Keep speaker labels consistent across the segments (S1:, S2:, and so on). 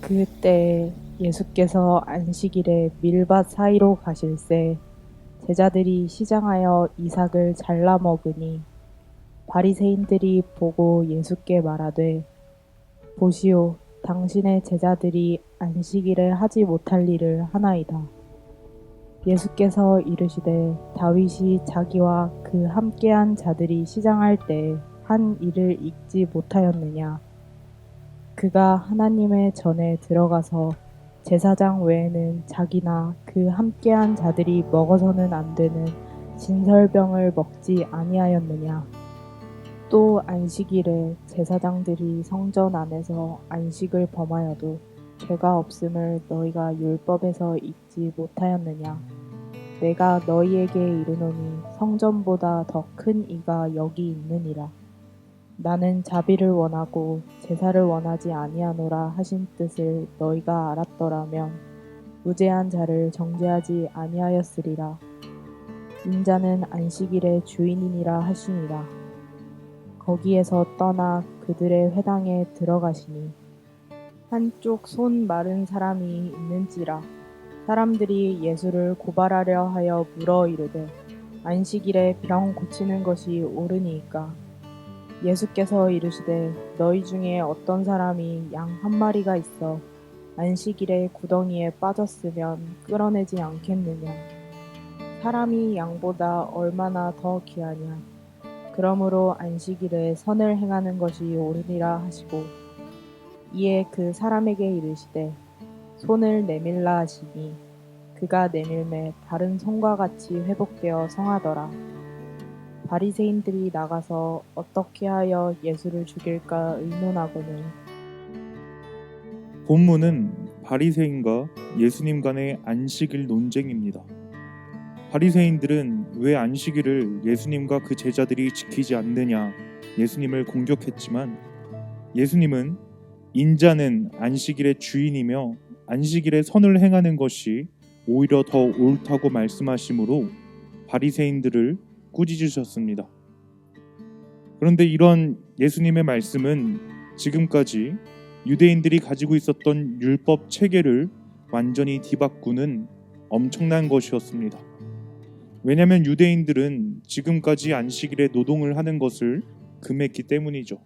S1: 그때 예수께서 안식일에 밀밭 사이로 가실새 제자들이 시장하여 이삭을 잘라 먹으니 바리새인들이 보고 예수께 말하되 보시오 당신의 제자들이 안식일에 하지 못할 일을 하나이다. 예수께서 이르시되 다윗이 자기와 그 함께한 자들이 시장할 때 한 일을 잊지 못하였느냐 그가 하나님의 전에 들어가서 제사장 외에는 자기나 그 함께한 자들이 먹어서는 안 되는 진설병을 먹지 아니하였느냐? 또 안식일에 제사장들이 성전 안에서 안식을 범하여도 죄가 없음을 너희가 율법에서 잊지 못하였느냐? 내가 너희에게 이르노니 성전보다 더 큰 이가 여기 있느니라. 나는 자비를 원하고 제사를 원하지 아니하노라 하신 뜻을 너희가 알았더라면 무죄한 자를 정죄하지 아니하였으리라. 인자는 안식일의 주인이니라 하시니라. 거기에서 떠나 그들의 회당에 들어가시니 한쪽 손 마른 사람이 있는지라 사람들이 예수를 고발하려 하여 물어 이르되 안식일에 병 고치는 것이 옳으니까 예수께서 이르시되 너희 중에 어떤 사람이 양 한 마리가 있어 안식일에 구덩이에 빠졌으면 끌어내지 않겠느냐? 사람이 양보다 얼마나 더 귀하냐? 그러므로 안식일에 선을 행하는 것이 옳으니라 하시고 이에 그 사람에게 이르시되 손을 내밀라 하시니 그가 내밀매 다른 손과 같이 회복되어 성하더라 바리새인들이 나가서 어떻게 하여 예수를 죽일까 의논하고는
S2: 본문은 바리새인과 예수님 간의 안식일 논쟁입니다. 바리새인들은 왜 안식일을 예수님과 그 제자들이 지키지 않느냐 예수님을 공격했지만 예수님은 인자는 안식일의 주인이며 안식일에 선을 행하는 것이 오히려 더 옳다고 말씀하시므로 바리새인들을 꾸짖으셨습니다. 그런데 이런 예수님의 말씀은 지금까지 유대인들이 가지고 있었던 율법 체계를 완전히 뒤바꾸는 엄청난 것이었습니다. 왜냐하면 유대인들은 지금까지 안식일에 노동을 하는 것을 금했기 때문이죠.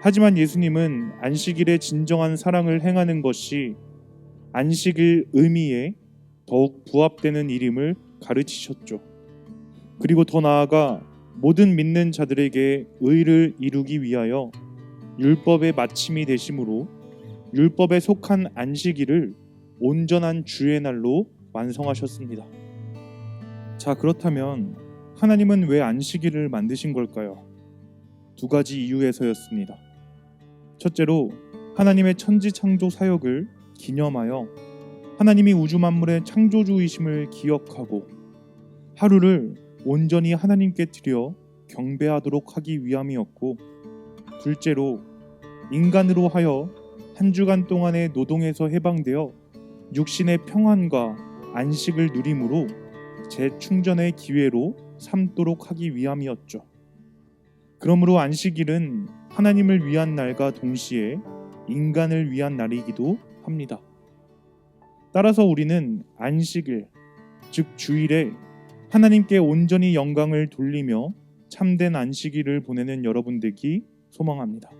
S2: 하지만 예수님은 안식일에 진정한 사랑을 행하는 것이 안식일 의미에 더욱 부합되는 일임을 가르치셨죠. 그리고 더 나아가 모든 믿는 자들에게 의를 이루기 위하여 율법의 마침이 되심으로 율법에 속한 안식일을 온전한 주의 날로 완성하셨습니다. 자, 그렇다면 하나님은 왜 안식일을 만드신 걸까요? 두 가지 이유에서였습니다. 첫째로 하나님의 천지 창조 사역을 기념하여 하나님이 우주 만물의 창조주이심을 기억하고 하루를 온전히 하나님께 드려 경배하도록 하기 위함이었고 둘째로 인간으로 하여 한 주간 동안의 노동에서 해방되어 육신의 평안과 안식을 누림으로 재충전의 기회로 삼도록 하기 위함이었죠. 그러므로 안식일은 하나님을 위한 날과 동시에 인간을 위한 날이기도 합니다. 따라서 우리는 안식일, 즉 주일에 하나님께 온전히 영광을 돌리며 참된 안식일을 보내는 여러분 되기 소망합니다.